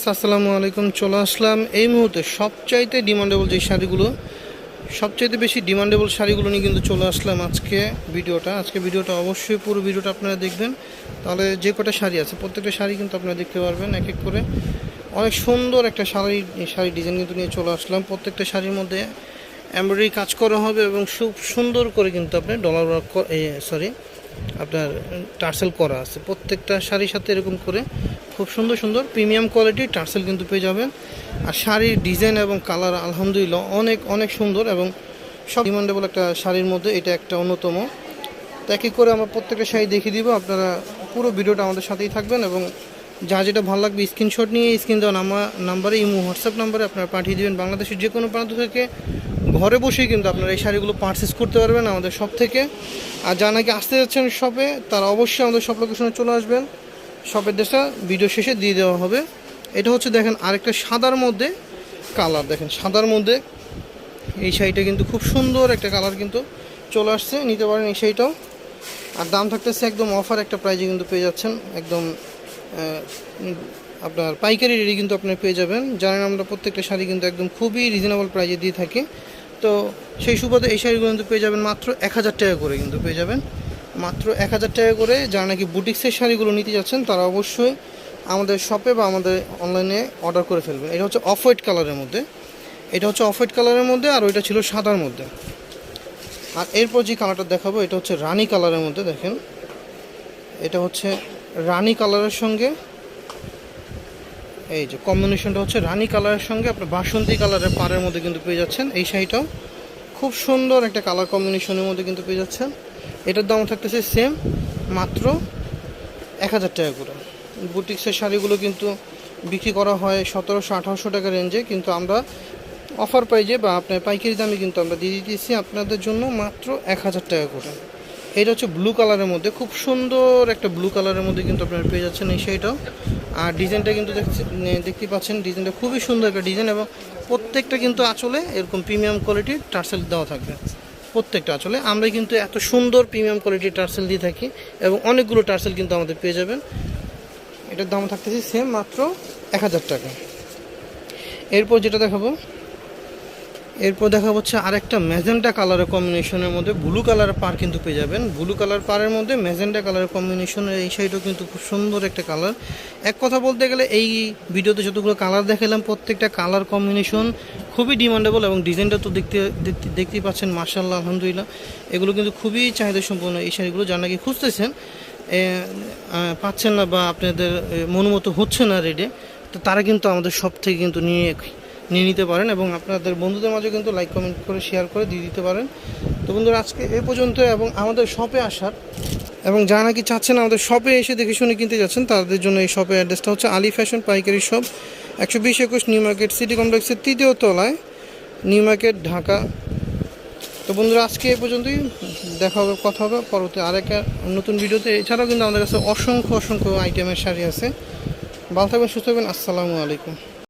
আসসালামু আলাইকুম। চলে আসলাম এই মুহূর্তে সবচাইতে ডিমান্ডেবল যে শাড়িগুলো, সবচাইতে বেশি ডিমান্ডেবল শাড়িগুলো নিয়ে কিন্তু চলে আসলাম আজকে ভিডিওটা। আজকে ভিডিওটা অবশ্যই পুরো ভিডিওটা আপনারা দেখবেন। তাহলে যে কটা শাড়ি আছে, প্রত্যেকটা শাড়ি কিন্তু আপনারা দেখতে পারবেন এক এক করে। অনেক সুন্দর একটা শাড়ি শাড়ি ডিজাইন কিন্তু নিয়ে চলে আসলাম। প্রত্যেকটা শাড়ির মধ্যে এমব্রয়ডারি কাজ করা হবে এবং খুব সুন্দর করে কিন্তু আপনি ডলার সরি আপনার, টার্সেল করা আছে। প্রত্যেকটা শাড়ির সাথে এরকম করে খুব সুন্দর সুন্দর। প্রিমিয়াম কোয়ালিটির টার্সেল কিন্তু পেয়ে যাবেন। আর শাড়ির ডিজাইন এবং কালার আলহামদুলিল্লাহ অনেক অনেক সুন্দর এবং সব ডিমান্ডেবল একটা শাড়ির মধ্যে এটা একটা অন্যতম। তো এক এক করে আমরা প্রত্যেকটা শাড়ি দেখিয়ে দিব। আপনারা পুরো ভিডিওটা আমাদের সাথেই থাকবেন এবং যা যেটা ভালো লাগবে স্ক্রিনশট নিয়ে স্ক্রিন দেওয়া নাম্বার, নাম্বারে, ইমো, হোয়াটসঅ্যাপ নাম্বারে আপনারা পাঠিয়ে দেবেন। বাংলাদেশের যে কোনো প্রান্ত থেকে ঘরে বসেই কিন্তু আপনারা এই শাড়িগুলো পারচেস করতে পারবেন আমাদের শপ থেকে। আর যা নাকি আসতে যাচ্ছেন শপে তারা অবশ্যই আমাদের শপ লোকেশনে চলে আসবেন। শপের ড্রেসটা ভিডিও শেষে দিয়ে দেওয়া হবে। এটা হচ্ছে দেখেন আরেকটা সাদার মধ্যে কালার। দেখেন সাদার মধ্যে এই শাড়িটা কিন্তু খুব সুন্দর একটা কালার কিন্তু চলে আসছে, নিতে পারেন এই শাড়িটাও। আর দাম থাকতেছে একদম অফার একটা প্রাইজে কিন্তু পেয়ে যাচ্ছেন। একদম আপনার পাইকারি রেডি কিন্তু আপনি পেয়ে যাবেন। জানেন আমরা প্রত্যেকটা শাড়ি কিন্তু একদম খুবই রিজনেবল প্রাইজে দিয়ে থাকি। তো সেই সুবাদে এই শাড়িগুলো কিন্তু পেয়ে যাবেন মাত্র এক হাজার টাকা করে কিন্তু পেয়ে যাবেন। মাত্র এক হাজার টাকা করে যারা নাকি বুটিক্সের শাড়িগুলো নিতে যাচ্ছেন, তারা অবশ্যই আমাদের শপে বা আমাদের অনলাইনে অর্ডার করে ফেলবেন। এটা হচ্ছে অফ হোয়াইট কালারের মধ্যে। এটা হচ্ছে অফ হোয়াইট কালারের মধ্যে আর ওইটা ছিল সাদার মধ্যে। আর এরপর যে কালারটা দেখাবো, এটা হচ্ছে রানী কালারের মধ্যে, দেখেন। এটা হচ্ছে রানি কালারের সঙ্গে, এই যে কম্বিনেশনটা হচ্ছে রানী কালারের সঙ্গে, আপনার বাসন্তী কালারের পাড়ের মধ্যে কিন্তু পেয়ে যাচ্ছেন। এই শাড়িটাও খুব সুন্দর একটা কালার কম্বিনেশনের মধ্যে কিন্তু পেয়ে যাচ্ছেন। এটার দাম থাকতেছে সেম মাত্র এক হাজার টাকা করে। বুটিক্সের শাড়িগুলো কিন্তু বিক্রি করা হয় সতেরোশো, আঠারোশো টাকা রেঞ্জে কিন্তু আমরা অফার প্রাইজে বা আপনার পাইকারি দামে কিন্তু আমরা দিয়ে দিতেছি আপনাদের জন্য মাত্র এক হাজার টাকা করে। এটা হচ্ছে ব্লু কালারের মধ্যে, খুব সুন্দর একটা ব্লু কালারের মধ্যে কিন্তু আপনারা পেয়ে যাচ্ছেন এই শাড়িটাও আর ডিজাইনটা কিন্তু দেখতে পাচ্ছেন ডিজাইনটা খুবই সুন্দর একটা ডিজাইন এবং প্রত্যেকটা কিন্তু আঁচলে এরকম প্রিমিয়াম কোয়ালিটির টার্সেল দেওয়া থাকবে। প্রত্যেকটা আঁচলে আমরা কিন্তু এত সুন্দর প্রিমিয়াম কোয়ালিটির টার্সেল দিয়ে থাকি এবং অনেকগুলো টার্সেল কিন্তু আমাদের পেয়ে যাবেন। এটার দাম থাকতেছে সেম মাত্র এক হাজার টাকা। এরপর যেটা দেখাবো এরপর দেখা হচ্ছে আরেকটা ম্যাজেন্টা কালারের কম্বিনেশনের মধ্যে ব্লু কালারের পার কিন্তু পেয়ে যাবেন। ব্লু কালার পারের মধ্যে ম্যাজেন্টা কালারের কম্বিনেশনের এই শাড়িটাও কিন্তু খুব সুন্দর একটা কালার এক কথা বলতে গেলে এই ভিডিওতে যতগুলো কালার দেখালাম প্রত্যেকটা কালার কম্বিনেশন খুবই ডিমান্ডেবল এবং ডিজাইনটা তো দেখতে দেখতে, দেখতেই পাচ্ছেন মার্শাল্লাহ আলহামদুলিল্লাহ। এগুলো কিন্তু খুবই চাহিদা সম্পন্ন এই শাড়িগুলো যারা নাকি খুঁজতেছেন পাচ্ছেন না বা আপনাদের মনোমতো হচ্ছে না রেডে তো তারা কিন্তু আমাদের সব থেকে কিন্তু নিয়ে নিয়ে নিতে পারেন এবং আপনাদের বন্ধুদের মাঝে কিন্তু লাইক কমেন্ট করে শেয়ার করে দিয়ে দিতে পারেন। তো বন্ধুরা, আজকে এ পর্যন্ত এবং আমাদের শপে আসার এবং যারা নাকি চাচ্ছেন আমাদের শপে এসে দেখে শুনে কিনতে যাচ্ছেন, তাদের জন্য এই শপের অ্যাড্রেসটা হচ্ছে আলী ফ্যাশন পাইকারি শপ একশো বিশ একুশ নিউ মার্কেট সিটি কমপ্লেক্সের তৃতীয় তলায়, নিউ মার্কেট, ঢাকা। তো বন্ধুরা, আজকে এ পর্যন্তই। দেখা হবে, কথা হবে পরবর্তী আরেক নতুন ভিডিওতে। এছাড়াও কিন্তু আমাদের কাছে অসংখ্য অসংখ্য আইটেমের শাড়ি আছে। ভালো থাকবেন, সুস্থ থাকবেন। আসসালামু আলাইকুম।